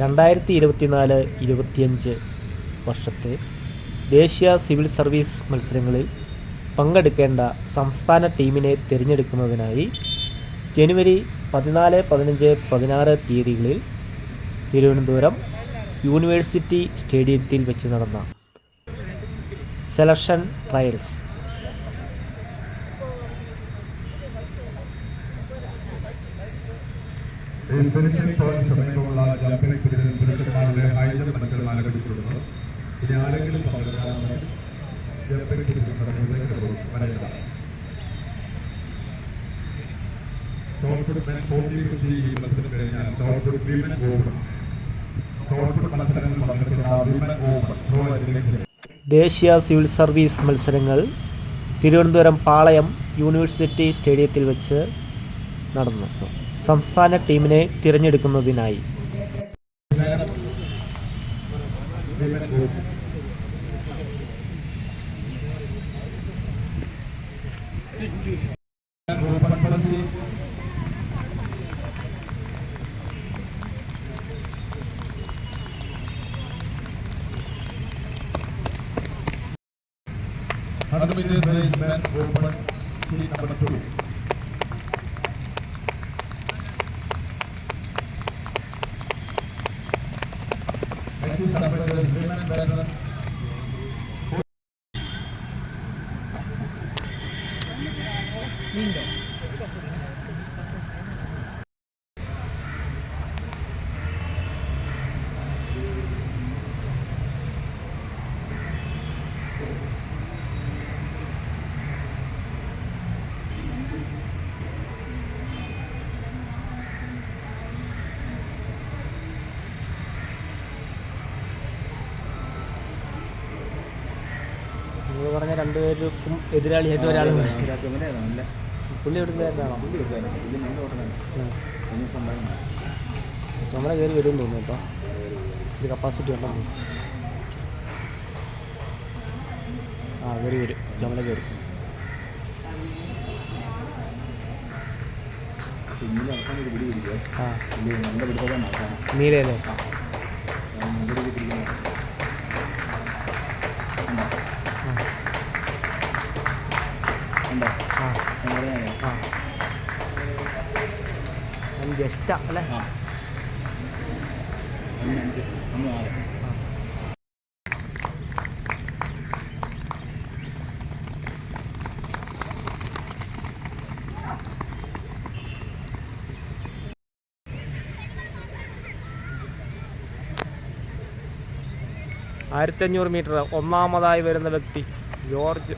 രണ്ടായിരത്തി ഇരുപത്തിനാല് ഇരുപത്തിയഞ്ച് വർഷത്തെ ദേശീയ സിവിൽ സർവീസ് മത്സരങ്ങളിൽ പങ്കെടുക്കേണ്ട സംസ്ഥാന ടീമിനെ തിരഞ്ഞെടുക്കുന്നതിനായി ജനുവരി പതിനാല് പതിനഞ്ച് പതിനാറ് തീയതികളിൽ തിരുവനന്തപുരം യൂണിവേഴ്സിറ്റി സ്റ്റേഡിയത്തിൽ വെച്ച് നടന്ന സെലക്ഷൻ ട്രയൽസ്. സെലക്ഷൻ സമീപമുള്ള ജാമ്പിനെ പുരുഷന്മാരുടെ ഹൈജമ്പ് മത്സരം ആരംഭിച്ചിട്ടുണ്ട് ഇനി ആരെങ്കിലും മെൻ വിമൻ ദേശീയ സിവിൽ സർവീസ് മത്സരങ്ങൾ തിരുവനന്തപുരം പാളയം യൂണിവേഴ്സിറ്റി സ്റ്റേഡിയത്തിൽ വെച്ച് നടന്നു. സംസ്ഥാന ടീമിനെ തിരഞ്ഞെടുക്കുന്നതിനായി. Adam is the best man for the number two. Gracias. നിങ്ങൾ പറഞ്ഞ രണ്ടുപേർക്കും എതിരാളിയായിട്ട് ഒരാളും പുള്ളി എടുക്കുന്നതായിട്ടാണോ നമ്മളെ കയറി വരും തോന്നുന്നു കേട്ടോ. ഇത് കപ്പാസിറ്റി ഉണ്ടോ? ആ കയറി വരും. ചുമല കയറി. ആ. നീലയല്ലേ ആ. ആ അഞ്ച് എഷ്ടാ അല്ലേ ആയിരത്തഞ്ഞൂറ് മീറ്റർ ഒന്നാമതായി വരുന്ന വ്യക്തി ജോർജ്